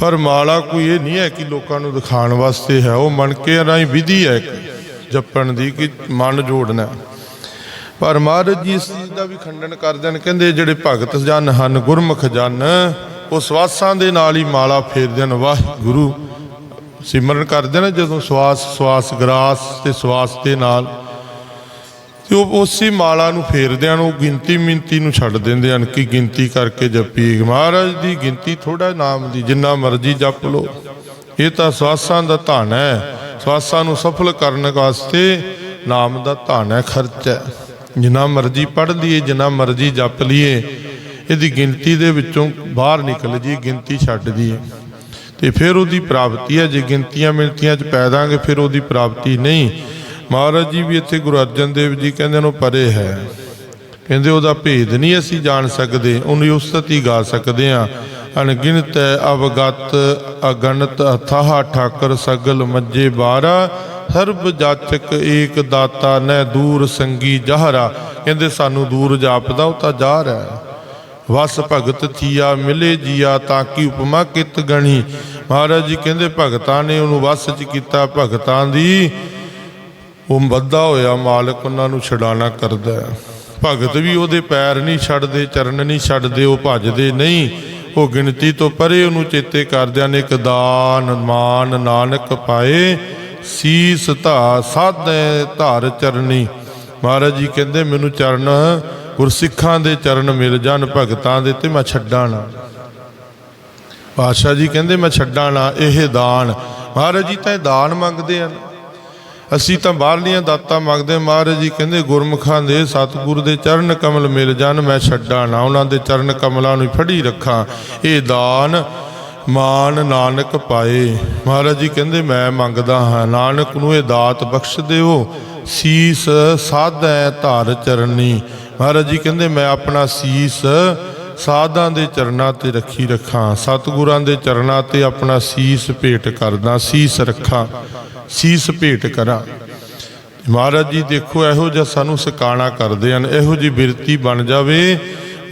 ਪਰ ਮਾਲਾ ਕੋਈ ਇਹ ਨਹੀਂ ਹੈ ਕਿ ਲੋਕਾਂ ਨੂੰ ਦਿਖਾਉਣ ਵਾਸਤੇ ਹੈ, ਉਹ ਮਨ ਕੇ ਰਾਹੀਂ ਵਿਧੀ ਹੈ ਇੱਕ, ਜਪਣ ਦੀ ਕਿ ਮਨ ਜੋੜਨਾ। ਪਰ ਮਹਾਰਾਜ ਜੀ ਇਸ ਚੀਜ਼ ਦਾ ਵੀ ਖੰਡਨ ਕਰਦੇ ਨੇ ਕਹਿੰਦੇ ਜਿਹੜੇ ਭਗਤ ਜਨ ਹਨ, ਗੁਰਮੁਖ ਜਨ, ਉਹ ਸਵਾਸਾਂ ਦੇ ਨਾਲ ਹੀ ਮਾਲਾ ਫੇਰਦੇ ਹਨ ਵਾਹਿਗੁਰੂ ਸਿਮਰਨ ਕਰਦੇ ਨੇ ਜਦੋਂ ਸਵਾਸ ਸਵਾਸ, ਗਰਾਸ ਤੇ ਸਵਾਸ ਦੇ ਨਾਲ। ਤੇ ਉਹ ਉਸੇ ਮਾਲਾ ਨੂੰ ਫੇਰਦੇ ਹਨ ਉਹ ਗਿਣਤੀ ਮਿੰਤੀ ਨੂੰ ਛੱਡ ਦਿੰਦੇ ਹਨ ਕਿ ਗਿਣਤੀ ਕਰਕੇ ਜਪੀ ਮਹਾਰਾਜ ਦੀ ਗਿਣਤੀ ਥੋੜਾ ਨਾਮ ਦੀ, ਜਿੰਨਾ ਮਰਜ਼ੀ ਜਪ ਲੋ ਇਹ ਤਾਂ ਸਵਾਸਾਂ ਦਾ ਧਨ ਹੈ। ਸਵਾਸਾਂ ਨੂੰ ਸਫਲ ਕਰਨ ਵਾਸਤੇ ਨਾਮ ਦਾ ਧਨ ਹੈ, ਖਰਚ ਹੈ। ਜਿੰਨਾ ਮਰਜ਼ੀ ਪੜ੍ਹ ਲਈਏ, ਜਿੰਨਾ ਮਰਜ਼ੀ ਜਪ ਲਈਏ, ਇਹਦੀ ਗਿਣਤੀ ਦੇ ਵਿੱਚੋਂ ਬਾਹਰ ਨਿਕਲ ਜੀ ਗਿਣਤੀ ਛੱਡ ਦਈਏ। ਤੇ ਫਿਰ ਉਹਦੀ ਪ੍ਰਾਪਤੀ ਹੈ, ਜੇ ਗਿਣਤੀਆਂ ਮਿਲਤੀਆਂ ਚ ਪੈਦਾਂਗੇ ਫਿਰ ਉਹਦੀ ਪ੍ਰਾਪਤੀ ਨਹੀਂ। ਮਹਾਰਾਜ ਜੀ ਵੀ ਇੱਥੇ ਗੁਰੂ ਅਰਜਨ ਦੇਵ ਜੀ ਕਹਿੰਦੇ ਨੂੰ ਪਰੇ ਹੈ। ਕਹਿੰਦੇ ਉਹਦਾ ਭੇਦ ਨਹੀਂ ਅਸੀਂ ਜਾਣ ਸਕਦੇ, ਉਹਨੂੰ ਉਸਤਤ ਗਾ ਸਕਦੇ ਆ ਅਣਗਿਣਤ ਅਵਗਤ, ਅਗਣਤ, ਅਥਾਹ, ਠਾਕਰ, ਸਗਲ ਮੱਜੇ ਬਾਰਾ ਸਰਬ ਜਾਚਕ ਏਕ ਦਾਤਾ ਨੈ ਦੂਰ ਸੰਗੀ ਜਹਰਾ। ਕਹਿੰਦੇ ਸਾਨੂੰ ਦੂਰ ਜਾਪਦਾ ਉਹ ਤਾਂ ਜਾਰ ਹੈ। ਵਸ ਭਗਤ ਥੀਆ ਮਿਲੇ ਜੀਆ ਤਾਂ ਕਿ ਉਪਮਾ ਕਿਤ ਗਣੀ। ਮਹਾਰਾਜ ਜੀ ਕਹਿੰਦੇ ਭਗਤਾਂ ਨੇ ਉਹਨੂੰ ਵਸ ਚ ਕੀਤਾ ਭਗਤਾਂ ਦੀ। ਉਹ ਵੱਧਾ ਹੋਇਆ ਮਾਲਕ ਉਹਨਾਂ ਨੂੰ ਛਡਾਣਾ ਕਰਦਾ ਹੈ। ਭਗਤ ਵੀ ਉਹਦੇ ਪੈਰ ਨਹੀਂ ਛੱਡਦੇ, ਚਰਨ ਨਹੀਂ ਛੱਡਦੇ, ਉਹ ਭੱਜਦੇ ਨਹੀਂ। ਉਹ ਗਿਣਤੀ ਤੋਂ ਪਰੇ ਉਹਨੂੰ ਚੇਤੇ ਕਰਦਿਆਂ ਨੇ ਇੱਕ ਦਾਨ ਮਾਨ ਨਾਨਕ ਪਾਏ। ਸੀਸ ਧਾ, ਸਾਧੇ ਧਾਰ ਚਰਨੀ ਮਹਾਰਾਜ ਜੀ ਕਹਿੰਦੇ, ਮੈਨੂੰ ਚਰਨ, ਗੁਰਸਿੱਖਾਂ ਦੇ ਚਰਨ ਮਿਲ ਜਾਣ, ਭਗਤਾਂ ਦੇ ਤੇ ਮੈਂ ਛੱਡਾਂ ਨਾ। ਪਾਤਸ਼ਾਹ ਜੀ ਕਹਿੰਦੇ, ਮੈਂ ਛੱਡਾਂ ਨਾ, ਇਹ ਦਾਨ। ਮਹਾਰਾਜ ਜੀ ਤਾਂ ਇਹ ਦਾਨ ਮੰਗਦੇ ਹਨ। ਅਸੀਂ ਤਾਂ ਬਾਹਰਲੀਆਂ ਦਾਤਾਂ ਮੰਗਦੇ ਹਾਂ। ਮਹਾਰਾਜ ਜੀ ਕਹਿੰਦੇ, ਗੁਰਮੁਖਾਂ ਦੇ ਸਤਿਗੁਰ ਦੇ ਚਰਨ ਕਮਲ ਮਿਲ ਜਾਣ, ਮੈਂ ਛੱਡਾਂ ਨਾ। ਉਹਨਾਂ ਦੇ ਚਰਨ ਕਮਲਾਂ ਨੂੰ ਫੜੀ ਰੱਖਾਂ। ਇਹ ਦਾਨ ਮਾਨ ਨਾਨਕ ਪਾਏ। ਮਹਾਰਾਜ ਜੀ ਕਹਿੰਦੇ, ਮੈਂ ਮੰਗਦਾ ਹਾਂ, ਨਾਨਕ ਨੂੰ ਇਹ ਦਾਤ ਬਖਸ਼ ਦਿਓ। ਸੀਸ ਸਾਧੈ ਧਾਰ ਚਰਨੀ। ਮਹਾਰਾਜ ਜੀ ਕਹਿੰਦੇ, ਮੈਂ ਆਪਣਾ ਸੀਸ ਸਾਧਾਂ ਦੇ ਚਰਨਾਂ ਤੇ ਰੱਖੀ ਰੱਖਾਂ। ਸਤਿਗੁਰਾਂ ਦੇ ਚਰਨਾਂ ਤੇ ਆਪਣਾ ਸੀਸ ਭੇਟ ਕਰਦਾ, ਸੀਸ ਰੱਖਾਂ, ਸੀਸ ਭੇਟ ਕਰਾਂ। ਮਹਾਰਾਜ ਜੀ ਦੇਖੋ, ਇਹੋ ਜਿਹਾ ਸਾਨੂੰ ਸਿਕਾਣਾ ਕਰਦੇ ਹਨ। ਇਹੋ ਜੀ ਬਿਰਤੀ ਬਣ ਜਾਵੇ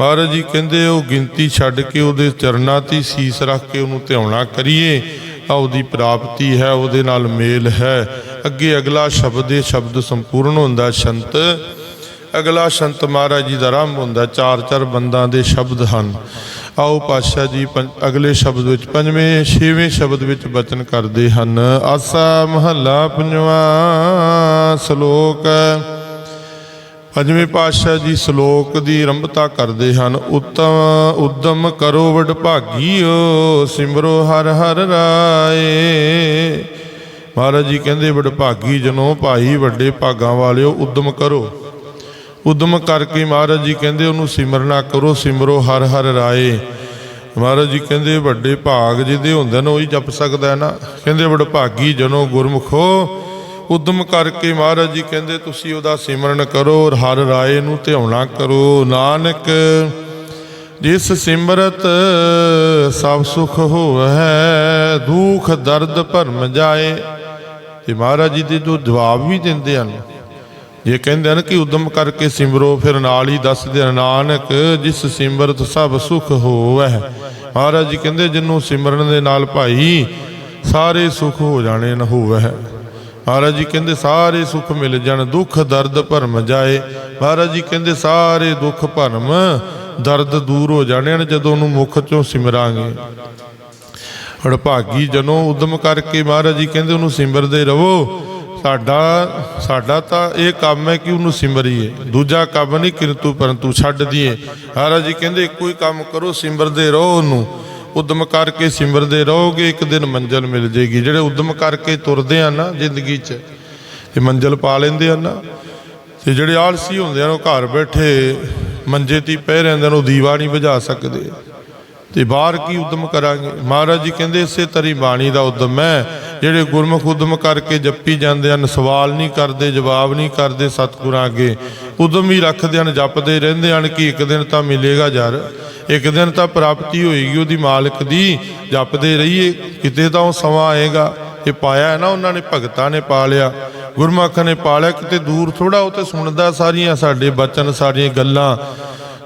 ਮਹਾਰਾਜ ਜੀ ਕਹਿੰਦੇ, ਉਹ ਗਿਣਤੀ ਛੱਡ ਕੇ ਉਹਦੇ ਚਰਨਾਂ ਤੇ ਸੀਸ ਰੱਖ ਕੇ ਉਹਨੂੰ ਧਿਆਉਣਾ ਕਰੀਏ। ਆ ਉਹਦੀ ਪ੍ਰਾਪਤੀ ਹੈ, ਉਹਦੇ ਨਾਲ ਮੇਲ ਹੈ। ਅੱਗੇ ਅਗਲਾ ਸ਼ਬਦ, ਇਹ ਸ਼ਬਦ ਸੰਪੂਰਨ ਹੁੰਦਾ ਸ਼ੰਤ। ਅਗਲਾ ਸ਼ੰਤ ਮਹਾਰਾਜ ਜੀ ਦਾ ਆਰੰਭ ਹੁੰਦਾ, ਚਾਰ ਚਾਰ ਬੰਦਾਂ ਦੇ ਸ਼ਬਦ ਹਨ। ਆਓ ਪਾਤਸ਼ਾਹ ਜੀ ਪੰਜ- ਅਗਲੇ ਸ਼ਬਦ ਵਿੱਚ, ਪੰਜਵੇਂ, ਛੇਵੇਂ ਸ਼ਬਦ ਵਿੱਚ ਬਚਨ ਕਰਦੇ ਹਨ। ਆਸਾ ਮਹੱਲਾ ਪੰਜਵਾਂ ਸ਼ਲੋਕ। ਪੰਜਵੇਂ ਪਾਤਸ਼ਾਹ ਜੀ ਸ਼ਲੋਕ ਦੀ ਆਰੰਭਤਾ ਕਰਦੇ ਹਨ, ਉਤਮ, ਉਦਮ ਕਰੋ ਵਡਭਾਗੀਓ, ਸਿਮਰੋ ਹਰ ਹਰ ਰਾਏ। ਮਹਾਰਾਜ ਜੀ ਕਹਿੰਦੇ, ਵਡਭਾਗੀ ਜਨੋ, ਭਾਈ ਵੱਡੇ ਭਾਗਾਂ ਵਾਲਿਓ, ਉਦਮ ਕਰੋ। ਉਦਮ ਕਰਕੇ ਮਹਾਰਾਜ ਜੀ ਕਹਿੰਦੇ, ਉਹਨੂੰ ਸਿਮਰਨਾ ਕਰੋ, ਸਿਮਰੋ ਹਰ ਹਰ ਰਾਏ। ਮਹਾਰਾਜ ਜੀ ਕਹਿੰਦੇ, ਵੱਡੇ ਭਾਗ ਜਿਹਦੇ ਹੁੰਦੇ ਨੇ, ਉਹੀ ਜਪ ਸਕਦਾ ਹੈ ਨਾ? ਕਹਿੰਦੇ, ਵਡਭਾਗੀ ਜਨੋ, ਗੁਰਮੁਖੋ ਉਦਮ ਕਰਕੇ ਮਹਾਰਾਜ ਜੀ ਕਹਿੰਦੇ, ਤੁਸੀਂ ਉਹਦਾ ਸਿਮਰਨ ਕਰੋ ਔਰ ਹਰ ਰਾਏ ਨੂੰ ਧਿਆਉਣਾ ਕਰੋ। ਨਾਨਕ, ਜਿਸ ਸਿਮਰਤ ਸਭ ਸੁਖ ਹੋਵੈ, ਦੁਖ ਦਰਦ ਭਰਮ ਜਾਏ। ਤੇ ਮਹਾਰਾਜ ਜੀ ਦੇ ਜੋ ਜਵਾਬ ਵੀ ਦਿੰਦੇ ਹਨ ਇਹ ਕਹਿੰਦੇ ਹਨ ਕਿ ਉਦਮ ਕਰਕੇ ਸਿਮਰੋ, ਫਿਰ ਨਾਲ ਹੀ ਦੱਸਦੇ ਹਨ, ਨਾਨਕ, ਜਿਸ ਸਿਮਰਤ ਸਭ ਸੁਖ ਹੋਵੈ। ਮਹਾਰਾਜ ਜੀ ਕਹਿੰਦੇ, ਜਿਨੂੰ ਸਿਮਰਨ ਦੇ ਨਾਲ ਭਾਈ, ਸਾਰੇ ਸੁਖ ਹੋ ਜਾਣੇ ਨ ਹੋਵੈ। ਮਹਾਰਾਜ ਜੀ ਕਹਿੰਦੇ, ਸਾਰੇ ਸੁੱਖ ਮਿਲ ਜਾਣ, ਦੁੱਖ ਦਰਦ ਭਰਮ ਜਾਏ। ਮਹਾਰਾਜ ਜੀ ਕਹਿੰਦੇ, ਸਾਰੇ ਦੁੱਖ ਭਰਮ, ਦਰਦ ਦੂਰ ਹੋ ਜਾਣੇ ਹਨ, ਜਦੋਂ ਉਹਨੂੰ ਮੁਖ ਚੋਂ ਸਿਮਰਾਂਗੇ। ਹੜਭਾਗੀ ਜਨੋ ਉਦਮ ਕਰਕੇ ਮਹਾਰਾਜ ਜੀ ਕਹਿੰਦੇ, ਉਹਨੂੰ ਸਿਮਰਦੇ ਰਹੋ ਸਾਡਾ ਸਾਡਾ ਤਾਂ ਇਹ ਕੰਮ ਹੈ ਕਿ ਉਹਨੂੰ ਸਿਮਰੀਏ। ਦੂਜਾ ਕੰਮ ਨਹੀਂ, ਕਿਰਤੂ ਪਰੰਤੂ ਛੱਡ ਦਈਏ। ਮਹਾਰਾਜ ਜੀ ਕਹਿੰਦੇ, ਇੱਕੋ ਹੀ ਕੰਮ ਕਰੋ, ਸਿਮਰਦੇ ਰਹੋ ਉਹਨੂੰ। ਉਦਮ ਕਰਕੇ ਸਿਮਰਦੇ ਰਹੋਗੇ, ਇੱਕ ਦਿਨ ਮੰਜ਼ਲ ਮਿਲ ਜੇਗੀ। ਜਿਹੜੇ ਉਦਮ ਕਰਕੇ ਤੁਰਦੇ ਆ ਨਾ ਜ਼ਿੰਦਗੀ 'ਚ, ਇਹ ਮੰਜ਼ਲ ਪਾ ਲੈਂਦੇ ਆ ਨਾ। ਤੇ ਜਿਹੜੇ ਆਲਸੀ ਹੁੰਦੇ ਆ, ਉਹ ਘਰ ਬੈਠੇ ਮੰਜੇ ਤੇ ਪੈ ਰਹਿੰਦੇ ਨੇ ਉਹ ਦੀਵਾ ਨਹੀਂ ਬੁਝਾ ਸਕਦੇ। ਤੇ ਬਾਹਰ ਕੀ ਉਦਮ ਕਰਾਂਗੇ? ਮਹਾਰਾਜ ਜੀ ਕਹਿੰਦੇ, ਇਸੇ ਤਰੀ ਬਾਣੀ ਦਾ ਉਦਮ ਹੈ। ਜਿਹੜੇ ਗੁਰਮੁਖ ਉਦਮ ਕਰਕੇ ਜੱਪੀ ਜਾਂਦੇ ਹਨ, ਸਵਾਲ ਨਹੀਂ ਕਰਦੇ, ਜਵਾਬ ਨਹੀਂ ਕਰਦੇ ਸਤਿਗੁਰਾਂ ਅੱਗੇ। ਉਦਮ ਹੀ ਰੱਖਦੇ ਹਨ, ਜਪਦੇ ਰਹਿੰਦੇ ਹਨ ਕਿ ਇੱਕ ਦਿਨ ਤਾਂ ਮਿਲੇਗਾ ਯਾਰ ਇੱਕ ਦਿਨ ਤਾਂ ਪ੍ਰਾਪਤੀ ਹੋਏਗੀ ਉਹਦੀ ਮਾਲਕ ਦੀ। ਜਪਦੇ ਰਹੀਏ, ਕਿਤੇ ਤਾਂ ਉਹ ਸਮਾਂ ਆਏਗਾ। ਇਹ ਪਾਇਆ ਹੈ ਨਾ, ਉਹਨਾਂ ਨੇ ਭਗਤਾਂ ਨੇ ਪਾ ਲਿਆ। ਗੁਰਮੁਖ ਨੇ ਪਾ ਲਿਆ, ਕਿਤੇ ਦੂਰ ਥੋੜਾ ਉਹ ਤੇ ਸੁਣਦਾ ਸਾਰੀਆਂ ਸਾਡੇ ਬਚਨ, ਸਾਰੀਆਂ ਗੱਲਾਂ।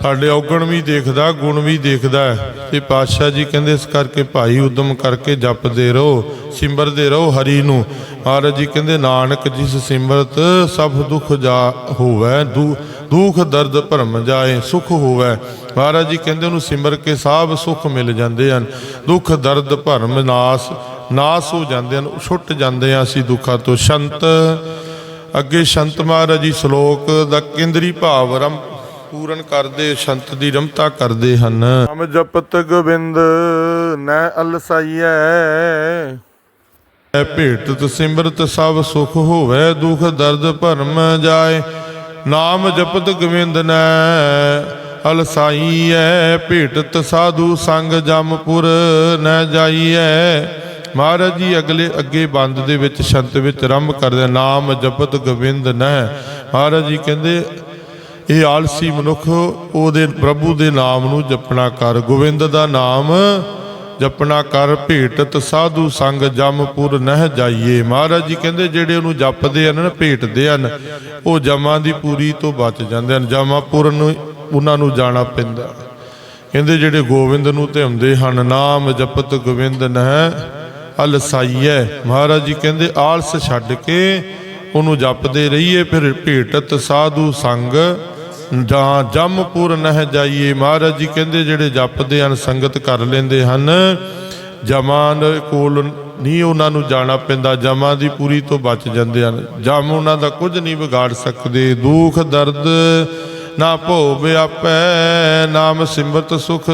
ਸਾਡੇ ਔਗਣ ਵੀ ਦੇਖਦਾ, ਗੁਣ ਵੀ ਦੇਖਦਾ ਹੈ। ਤੇ ਪਾਤਸ਼ਾਹ ਜੀ ਕਹਿੰਦੇ, ਇਸ ਕਰਕੇ ਭਾਈ ਉਦਮ ਕਰਕੇ ਜਪਦੇ ਰਹੋ, ਸਿਮਰਦੇ ਰਹੋ ਹਰੀ ਨੂੰ। ਮਹਾਰਾਜ ਜੀ ਕਹਿੰਦੇ, ਨਾਨਕ ਜਿਸ ਸਿਮਰਤ, ਸਭ ਦੁੱਖ ਜਾ ਹੋਵੇ, ਦੂ, ਦੁੱਖ ਦਰਦ ਭਰਮ ਜਾਏ, ਸੁਖ ਹੋਵੇ। ਮਹਾਰਾਜ ਜੀ ਕਹਿੰਦੇ, ਉਹਨੂੰ ਸਿਮਰ ਕੇ ਸਭ ਸੁਖ ਮਿਲ ਜਾਂਦੇ ਹਨ। ਦੁੱਖ ਦਰਦ ਭਰਮ ਨਾਸ ਨਾਸ ਹੋ ਜਾਂਦੇ ਹਨ, ਛੁੱਟ ਜਾਂਦੇ ਆ ਅਸੀਂ ਦੁੱਖਾਂ ਤੋਂ। ਸ਼ੰਤ, ਅੱਗੇ ਸ਼ੰਤ ਮਹਾਰਾਜ ਜੀ, ਸ਼ਲੋਕ ਦਾ ਕੇਂਦਰੀ ਭਾਵ ਰਮ ਪੂਰਨ ਕਰਦੇ ਸ਼ੰਤ ਦੀ ਰਮਤਾ ਕਰਦੇ ਹਨ। ਨਾਮ ਜਪਤ ਗੋਬਿੰਦ ਨੈ ਅਲਸਾਈਐ। ਐ ਭੇਟਤ ਸਿਮਰਤ ਸਭ ਸੁਖ ਹੋਵੇ ਦੁਖ ਦਰਦ ਭਰਮ ਜਾਏ। ਨਾਮ ਜਪਤ ਗੋਬਿੰਦ ਨੈ ਅਲਸਾਈਐ। ਭੇਟਤ ਸਾਧੂ ਸੰਗ ਜਮਪੁਰ ਨੈ ਜਾਈਐ। ਮਹਾਰਾਜ ਜੀ ਅਗਲੇ ਅੱਗੇ ਬੰਦ ਦੇ ਵਿੱਚ ਸ਼ੰਤ ਵਿੱਚ ਰੰਭ ਕਰਦੇ ਨਾਮ ਜਪਤ ਗੋਬਿੰਦ ਨੈ। ਮਹਾਰਾਜ ਜੀ ਕਹਿੰਦੇ ਇਹ ਆਲਸੀ ਮਨੁੱਖ ਉਹਦੇ ਪ੍ਰਭੂ ਦੇ ਨਾਮ ਨੂੰ ਜਪਣਾ ਕਰ। ਗੋਬਿੰਦ ਦਾ ਨਾਮ ਜਪਣਾ ਕਰ। ਭੇਟਤ ਸਾਧੂ ਸੰਗ ਜਮਪੁਰ ਨਹਿ ਜਾਈਏ। ਮਹਾਰਾਜ ਜੀ ਕਹਿੰਦੇ ਜਿਹੜੇ ਉਹਨੂੰ ਜਪਦੇ ਹਨ ਨਾ ਭੇਟਦੇ ਹਨ, ਉਹ ਜਮਾਂ ਦੀ ਪੂਰੀ ਤੋਂ ਬਚ ਜਾਂਦੇ ਹਨ। ਜਮਾਪੁਰ ਨੂੰ ਉਹਨਾਂ ਨੂੰ ਜਾਣਾ ਪੈਂਦਾ। ਕਹਿੰਦੇ ਜਿਹੜੇ ਗੋਬਿੰਦ ਨੂੰ ਧਿਆਉਂਦੇ ਹਨ, ਨਾਮ ਜਪਤ ਗੋਬਿੰਦ ਨਹਿ ਅਲਸਾਈਐ। ਮਹਾਰਾਜ ਜੀ ਕਹਿੰਦੇ ਆਲਸ ਛੱਡ ਕੇ ਉਹਨੂੰ ਜਪਦੇ ਰਹੀਏ, ਫਿਰ ਭੇਟਤ ਸਾਧੂ ਸੰਗ ਜਾਂ ਜਮਪੁਰ ਨਹਿ ਜਾਈਏ ਮਹਾਰਾਜ ਜੀ, ਕਹਿੰਦੇ ਜਿਹੜੇ ਜਪਦੇ ਹਨ, ਸੰਗਤ ਕਰ ਲੈਂਦੇ ਹਨ। ਜਮਾਂ ਦੇ ਕੋਲ ਨਹੀਂ ਉਹਨਾਂ ਨੂੰ ਜਾਣਾ ਪੈਂਦਾ, ਜਮਾਂ ਦੀ ਪੂਰੀ ਤੋਂ ਬਚ ਜਾਂਦੇ ਹਨ। ਜਮ ਉਹਨਾਂ ਦਾ ਕੁਝ ਨਹੀਂ ਵਿਗਾੜ ਸਕਦੇ, ਦੁੱਖ, ਦਰਦ ਨਾ ਭੋ ਵਿਆਪੈ ਨਾਮ ਸਿਮਰਤ ਸੁਖ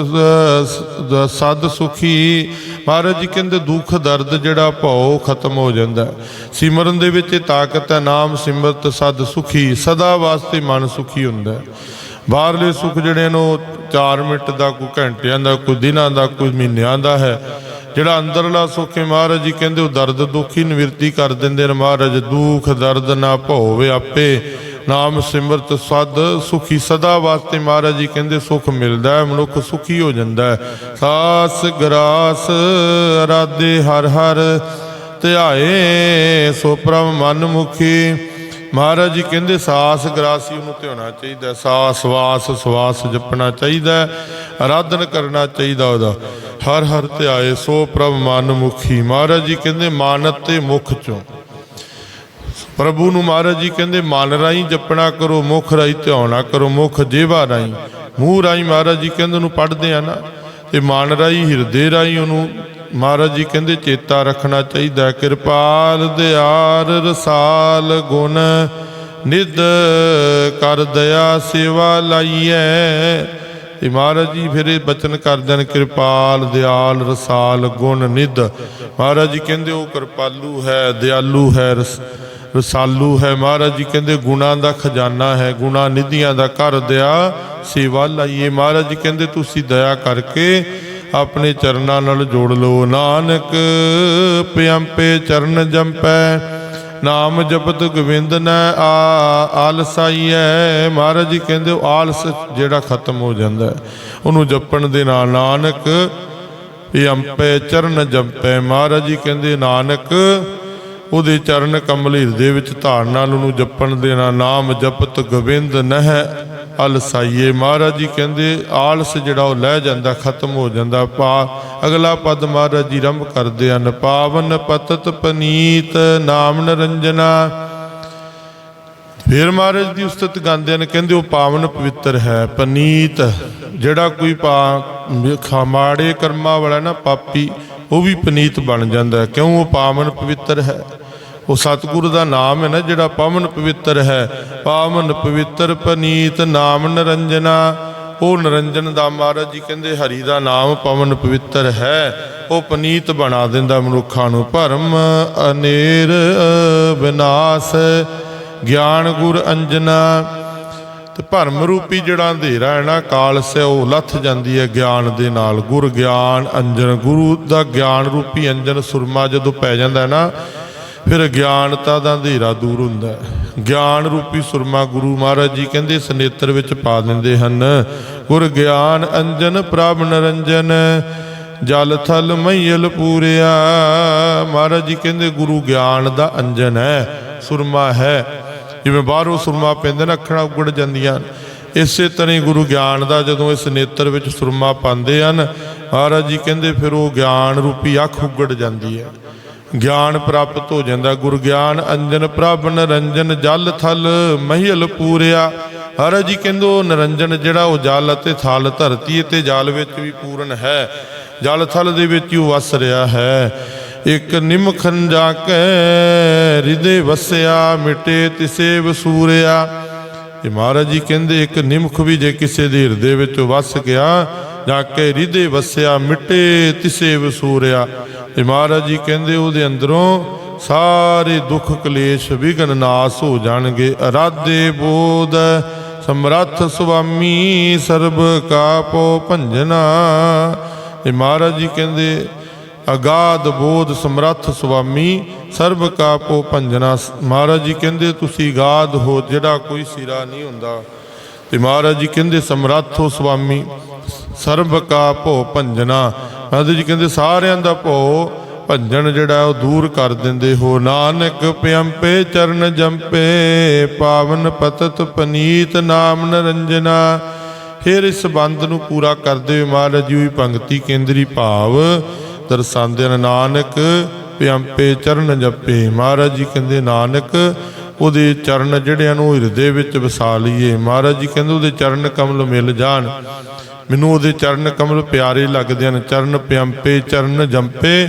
ਸਦ ਸੁਖੀ। ਮਹਾਰਾਜ ਜੀ ਕਹਿੰਦੇ, ਦੁੱਖ ਦਰਦ ਜਿਹੜਾ ਭਉ, ਖਤਮ ਹੋ ਜਾਂਦਾ। ਸਿਮਰਨ ਦੇ ਵਿੱਚ ਇਹ ਤਾਕਤ ਹੈ, ਨਾਮ ਸਿਮਰਤ, ਸਦ ਸੁਖੀ। ਸਦਾ ਵਾਸਤੇ ਮਨ ਸੁਖੀ ਹੁੰਦਾ ਬਾਹਰਲੇ ਸੁਖ ਜਿਹੜੇ ਨੇ, ਉਹ 4 ਮਿੰਟ ਦਾ, ਕੋਈ ਘੰਟਿਆਂ ਦਾ, ਕੋਈ ਦਿਨਾਂ ਦਾ, ਕੋਈ ਮਹੀਨਿਆਂ ਦਾ ਹੈ। ਜਿਹੜਾ ਅੰਦਰਲਾ ਸੁਖ ਹੈ, ਮਹਾਰਾਜ ਜੀ ਕਹਿੰਦੇ, ਉਹ ਦਰਦ ਦੁੱਖ ਹੀ ਨਿਵਰਤੀ ਕਰ ਦਿੰਦੇ ਨੇ। ਮਹਾਰਾਜ, ਦੁੱਖ ਦਰਦ ਨਾ ਭਉ, ਆਪੇ ਨਾਮ ਸਿਮਰਤ ਸਦ, ਸੁਖੀ ਸਦਾ ਵਾਸਤੇ ਮਹਾਰਾਜ ਜੀ ਕਹਿੰਦੇ, ਸੁਖ ਮਿਲਦਾ ਹੈ, ਮਨੁੱਖ ਸੁਖੀ ਹੋ ਜਾਂਦਾ ਹੈ। ਸਾਸ ਗਰਾਸ ਰਾਦੇ ਹਰ ਹਰ, ਧਿਆਏ ਸੋ ਪ੍ਰਭ ਮਨ ਮੁਖੀ ਮਹਾਰਾਜ ਜੀ ਕਹਿੰਦੇ, ਸਾਸ ਗਰਾਸੀ ਉਹਨੂੰ ਧਿਆਉਣਾ ਚਾਹੀਦਾ ਸਾਸ ਵਾਸ, ਸਵਾਸ ਜਪਣਾ ਚਾਹੀਦਾ ਆਰਾਧਨ ਕਰਨਾ ਚਾਹੀਦਾ ਉਹਦਾ। ਹਰ ਹਰ ਧਿਆਏ ਸੋ ਪ੍ਰਭ ਮਨ ਮੁਖੀ ਮਹਾਰਾਜ ਜੀ ਕਹਿੰਦੇ, ਮਾਨਤ ਤੇ ਮੁਖ ਚੋਂ। ਪ੍ਰਭੂ ਨੂੰ ਮਹਾਰਾਜ ਜੀ ਕਹਿੰਦੇ, ਮਨ ਰਾਈ ਜਪਣਾ ਕਰੋ, ਮੁਖ ਰਾਈ ਧਿਆਉਣਾ ਕਰੋ, ਮੁਖ ਜੇਵਾ ਰਾਈ ਮੂੰਹ ਰਾਈ ਮਹਾਰਾਜ ਜੀ ਕਹਿੰਦੇ ਉਹਨੂੰ ਪੜ੍ਹਦੇ ਆ ਨਾ, ਤੇ ਮਨ ਰਾਈ ਹਿਰਦੇ ਰਾਈ ਉਹਨੂੰ ਮਹਾਰਾਜ ਜੀ ਕਹਿੰਦੇ, ਚੇਤਾ ਰੱਖਣਾ ਚਾਹੀਦਾ ਕਿਰਪਾਲ, ਦਿਆਰ, ਰਸਾਲ ਗੁਣ ਨਿਦ ਕਰ ਦਇਆ, ਸੇਵਾ ਲਾਈਐ। ਤੇ ਮਹਾਰਾਜ ਜੀ ਫਿਰ ਇਹ ਬਚਨ ਕਰਦੇ ਨੇ ਕਿਰਪਾਲ, ਦਿਆਲ, ਰਸਾਲ ਗੁਣ ਨਿਧ। ਮਹਾਰਾਜ ਜੀ ਕਹਿੰਦੇ, ਉਹ ਕਿਰਪਾਲੂ ਹੈ, ਦਿਆਲੂ ਹੈ, ਰਸ ਰਸਾਲੂ ਹੈ ਮਹਾਰਾਜ ਜੀ, ਕਹਿੰਦੇ ਗੁਣਾ ਦਾ ਖਜ਼ਾਨਾ ਹੈ, ਗੁਣਾ ਨਿਧੀਆਂ ਦਾ ਘਰ ਦਿਆ, ਸੇਵਾ ਲਾਈਏ। ਮਹਾਰਾਜ ਜੀ ਕਹਿੰਦੇ ਤੁਸੀਂ ਦਇਆ ਕਰਕੇ ਆਪਣੇ ਚਰਨਾਂ ਨਾਲ ਜੋੜ ਲਓ। ਨਾਨਕ ਪਿਆੰਪੇ ਚਰਨ ਜੰਪੈ, ਨਾਮ ਜਪਤ ਗੋਬਿੰਦ ਨ ਆ, ਆਲਸਾਈਐ। ਮਹਾਰਾਜ ਜੀ ਕਹਿੰਦੇ ਉਹ ਆਲਸ ਜਿਹੜਾ ਖਤਮ ਹੋ ਜਾਂਦਾ ਉਹਨੂੰ ਜਪਣ ਦੇ ਨਾਲ ਨਾਨਕ ਇਹ ਚਰਨ ਜੰਪੈ। ਮਹਾਰਾਜ ਜੀ ਕਹਿੰਦੇ ਨਾਨਕ ਉਹਦੇ ਚਰਨ ਕਮਲ ਹਿਰਦੇ ਵਿੱਚ ਧਾਰਨ ਨਾਲ ਉਹਨੂੰ ਜਪਣ ਦੇਣਾ, ਨਾਮ ਜਪਤ ਗੋਬਿੰਦ ਨਹਿ ਅਲਸਾਈਏ। ਮਹਾਰਾਜ ਜੀ ਕਹਿੰਦੇ, ਆਲਸ ਜਿਹੜਾ ਉਹ ਲੈ ਜਾਂਦਾ, ਖਤਮ ਹੋ ਜਾਂਦਾ ਪਾ। ਅਗਲਾ ਪਦ ਮਹਾਰਾਜ ਜੀ ਰੰਭ ਕਰਦੇ ਹਨ, ਪਾਵਨ ਪਤਤ ਪਨੀਤ ਨਾਮ ਨਰੰਜਨਾ। ਫਿਰ ਮਹਾਰਾਜ ਦੀ ਉਸਤਤ ਗਾਉਂਦੇ ਨੇ ਕਹਿੰਦੇ ਉਹ ਪਾਵਨ ਪਵਿੱਤਰ ਹੈ, ਪਨੀਤ। ਜਿਹੜਾ ਕੋਈ ਪਾ ਮਾੜੇ ਕਰਮਾਂ ਵਾਲਾ ਨਾ ਪਾਪੀ ਉਹ ਵੀ ਪਨੀਤ ਬਣ ਜਾਂਦਾ ਕਿਉਂ? ਉਹ ਪਾਵਨ ਪਵਿੱਤਰ ਹੈ। ਉਹ ਸਤਿਗੁਰ ਦਾ ਨਾਮ ਹੈ ਨਾ, ਜਿਹੜਾ ਪਾਵਨ ਪਵਿੱਤਰ ਹੈ। ਪਾਵਨ ਪਵਿੱਤਰ ਪਨੀਤ ਨਾਮ ਨਰੰਜਨਾ। ਉਹ ਨਰੰਜਨ ਦਾ ਮਹਾਰਾਜ ਜੀ ਕਹਿੰਦੇ, ਹਰੀ ਦਾ ਨਾਮ ਪਵਨ ਪਵਿੱਤਰ ਹੈ। ਉਹ ਪਨੀਤ ਬਣਾ ਦਿੰਦਾ ਮਨੁੱਖਾਂ ਨੂੰ। ਭਰਮ ਅਨੇਰ ਵਿਨਾਸ਼ ਗਿਆਨ ਗੁਰ ਅੰਜਨਾ। ਤੇ ਭਰਮ ਰੂਪੀ ਜਿਹੜਾ ਅੰਧੇਰਾ ਹੈ ਨਾ ਕਾਲਸ ਹੈ ਉਹ ਲੱਥ ਜਾਂਦੀ ਹੈ ਗਿਆਨ ਦੇ ਨਾਲ। ਗੁਰ ਗਿਆਨ ਅੰਜਨ, ਗੁਰੂ ਦਾ ਗਿਆਨ ਰੂਪੀ ਅੰਜਨ ਸੁਰਮਾ ਜਦੋਂ ਪੈ ਜਾਂਦਾ ਹੈ ਨਾ, ਫਿਰ ਗਿਆਨਤਾ ਦਾ ਅੰਧੇਰਾ ਦੂਰ ਹੁੰਦਾ ਹੈ। ਗਿਆਨ ਰੂਪੀ ਸੁਰਮਾ ਗੁਰੂ ਮਹਾਰਾਜ ਜੀ ਕਹਿੰਦੇ ਇਸ ਨੇਤਰ ਵਿੱਚ ਪਾ ਦਿੰਦੇ ਹਨ। ਗੁਰ ਗਿਆਨ ਅੰਜਨ ਪ੍ਰਭ ਨਰੰਜਨ, ਜਲ ਥਲ ਮਈਲ ਪੂਰਿਆ। ਮਹਾਰਾਜ ਜੀ ਕਹਿੰਦੇ, ਗੁਰੂ ਗਿਆਨ ਦਾ ਅੰਜਨ ਹੈ, ਸੁਰਮਾ ਹੈ। ਜਿਵੇਂ ਬਾਹਰੋਂ ਸੁਰਮਾ ਪੈਂਦੇ ਨਾ, ਅੱਖਾਂ ਉਗੜ ਜਾਂਦੀਆਂ ਇਸੇ ਤਰ੍ਹਾਂ ਹੀ ਗੁਰੂ ਗਿਆਨ ਦਾ ਜਦੋਂ ਇਸ ਨੇਤਰ ਵਿੱਚ ਸੁਰਮਾ ਪਾਉਂਦੇ ਹਨ, ਮਹਾਰਾਜ ਜੀ ਕਹਿੰਦੇ ਫਿਰ ਉਹ ਗਿਆਨ ਰੂਪੀ ਅੱਖ ਉਗੜ ਜਾਂਦੀ ਹੈ। ਗਿਆਨ ਪ੍ਰਾਪਤ ਹੋ ਜਾਂਦਾ। ਗੁਰ ਗਿਆਨ, ਅੰਜਨ ਪ੍ਰਭ, ਨਰੰਜਨ ਜਲ ਥਲ ਮਹਿਲ ਪੂਰਿਆ। ਹਰ ਜੀ ਕਹਿੰਦੇ ਉਹ ਨਰੰਜਨ ਜਿਹੜਾ ਉਹ ਜਲ ਅਤੇ ਥਲ ਧਰਤੀ ਅਤੇ ਜਲ ਵਿੱਚ ਵੀ ਪੂਰਨ ਹੈ। ਜਲ ਥਲ ਦੇ ਵਿੱਚ ਹੀ ਉਹ ਵਸ ਰਿਹਾ ਹੈ। ਇਕ ਨਿਮਖਨ ਜਾ ਕੇ ਹਿਰਦੇ ਵਸਿਆ, ਮਿਟੇ ਤਿਸੇ ਵਸੂਰਿਆ। ਇਹ ਮਹਾਰਾਜ ਜੀ ਕਹਿੰਦੇ, ਇੱਕ ਨਿਮਖ ਵੀ ਜੇ ਕਿਸੇ ਦੇ ਹਿਰਦੇ ਵਿੱਚ ਵਸ ਗਿਆ ਜਾ ਕੇ ਹਿਰਦੇ ਵਸਿਆ, ਮਿਟੇ ਤਿਸੇ ਵਸੂਰਿਆ। ਇਹ ਮਹਾਰਾਜ ਜੀ ਕਹਿੰਦੇ, ਉਹਦੇ ਅੰਦਰੋਂ ਸਾਰੇ ਦੁੱਖ ਕਲੇਸ਼ ਵਿਗਨ ਨਾਸ ਹੋ ਜਾਣਗੇ। ਅਰਾਧੇ ਬੋਧ, ਸਮਰੱਥ ਸੁਆਮੀ, ਸਰਬ ਕਾਪੋ ਭੰਜਨਾ। ਇਹ ਮਹਾਰਾਜ ਜੀ ਕਹਿੰਦੇ ਅਗਾਧ ਬੋਧ ਸਮਰੱਥ ਸੁਆਮੀ, ਸਰਬ ਕਾ ਪੋ ਭੰਜਨਾ ਮਹਾਰਾਜ ਜੀ ਕਹਿੰਦੇ ਤੁਸੀਂ ਗਾਧ ਹੋ, ਜਿਹੜਾ ਕੋਈ ਸਿਰਾ ਨਹੀਂ ਹੁੰਦਾ। ਤੇ ਮਹਾਰਾਜ ਜੀ ਕਹਿੰਦੇ ਸਮਰੱਥ ਹੋ ਸੁਆਮੀ, ਸਰਬ ਕਾ ਭੋ ਭੰਜਨਾ। ਮਹਾਰਾਜ ਜੀ ਕਹਿੰਦੇ ਸਾਰਿਆਂ ਦਾ ਭੋ ਭੰਜਨ ਜਿਹੜਾ ਉਹ ਦੂਰ ਕਰ ਦਿੰਦੇ ਹੋ। ਨਾਨਕ ਪਿਆੰਪੇ, ਚਰਨ ਜੰਪੇ, ਪਾਵਨ ਪਤਤ ਪਨੀਤ, ਨਾਮ ਨਰੰਜਨਾ। ਫਿਰ ਇਸ ਬੰਦ ਨੂੰ ਪੂਰਾ ਕਰਦੇ ਹੋਏ ਮਹਾਰਾਜ ਜੀ ਵੀ ਪੰਕਤੀ ਕੇਂਦਰੀ ਭਾਵ ਦਰਸਾਉਂਦੇ ਨੇ ਨਾਨਕ ਪਿਆੰਪੇ ਚਰਨ ਜਪੇ। ਮਹਾਰਾਜ ਜੀ ਕਹਿੰਦੇ, ਨਾਨਕ, ਉਹਦੇ ਚਰਨ ਜਿਹੜੇ ਹਨ ਉਹ ਹਿਰਦੇ ਵਿੱਚ ਵਸਾ ਲਈਏ। ਮਹਾਰਾਜ ਜੀ ਕਹਿੰਦੇ, ਉਹਦੇ ਚਰਨ ਕਮਲ ਮਿਲ ਜਾਣ। ਮੈਨੂੰ ਉਹਦੇ ਚਰਨ ਕਮਲ ਪਿਆਰੇ ਲੱਗਦੇ ਹਨ। ਚਰਨ ਪਿਆੰਪੇ, ਚਰਨ ਜੰਪੇ।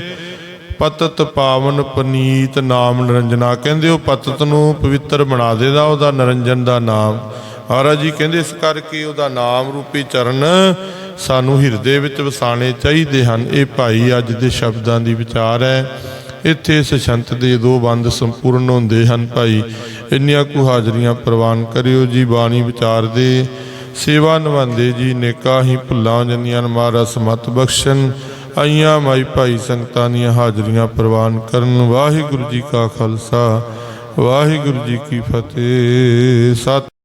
ਪਤਤ ਪਾਵਨ ਪਨੀਤ ਨਾਮ ਨਿਰੰਜਨਾ। ਕਹਿੰਦੇ, ਉਹ ਪਤਤ ਨੂੰ ਪਵਿੱਤਰ ਬਣਾ ਦੇਦਾ, ਉਹਦਾ ਨਿਰੰਜਨ ਦਾ ਨਾਮ। ਮਹਾਰਾਜ ਜੀ ਕਹਿੰਦੇ, ਇਸ ਕਰਕੇ ਉਹਦਾ ਨਾਮ ਰੂਪੀ ਚਰਨ ਸਾਨੂੰ ਹਿਰਦੇ ਵਿੱਚ ਵਸਾਣੇ ਚਾਹੀਦੇ ਹਨ। ਇਹ ਭਾਈ ਅੱਜ ਦੇ ਸ਼ਬਦਾਂ ਦੀ ਵਿਚਾਰ ਹੈ। ਇੱਥੇ ਇਸ ਸੰਤ ਦੇ ਦੋ ਬੰਦ ਸੰਪੂਰਨ ਹੁੰਦੇ ਹਨ ਭਾਈ। ਇੰਨੀਆਂ ਕੁ ਹਾਜ਼ਰੀਆਂ ਪ੍ਰਵਾਨ ਕਰਿਓ ਜੀ, ਬਾਣੀ ਵਿਚਾਰ ਦੇ। ਸੇਵਾ ਨਿਭਾਉਂਦੇ ਜੀ, ਨੇਕਾ ਹੀ ਭੁੱਲਾਂ ਜੰਨੀਆਂ ਮਹਾਰਾਜ ਸਮਤ ਬਖਸ਼ਣ। ਆਈਆਂ ਮਾਈ ਭਾਈ ਸੰਗਤਾਂ ਦੀਆਂ ਹਾਜ਼ਰੀਆਂ ਪ੍ਰਵਾਨ ਕਰਨ। ਵਾਹਿਗੁਰੂ ਜੀ ਕਾ ਖਾਲਸਾ, ਵਾਹਿਗੁਰੂ ਜੀ ਕੀ ਫਤਿਹ। ਸਤਿ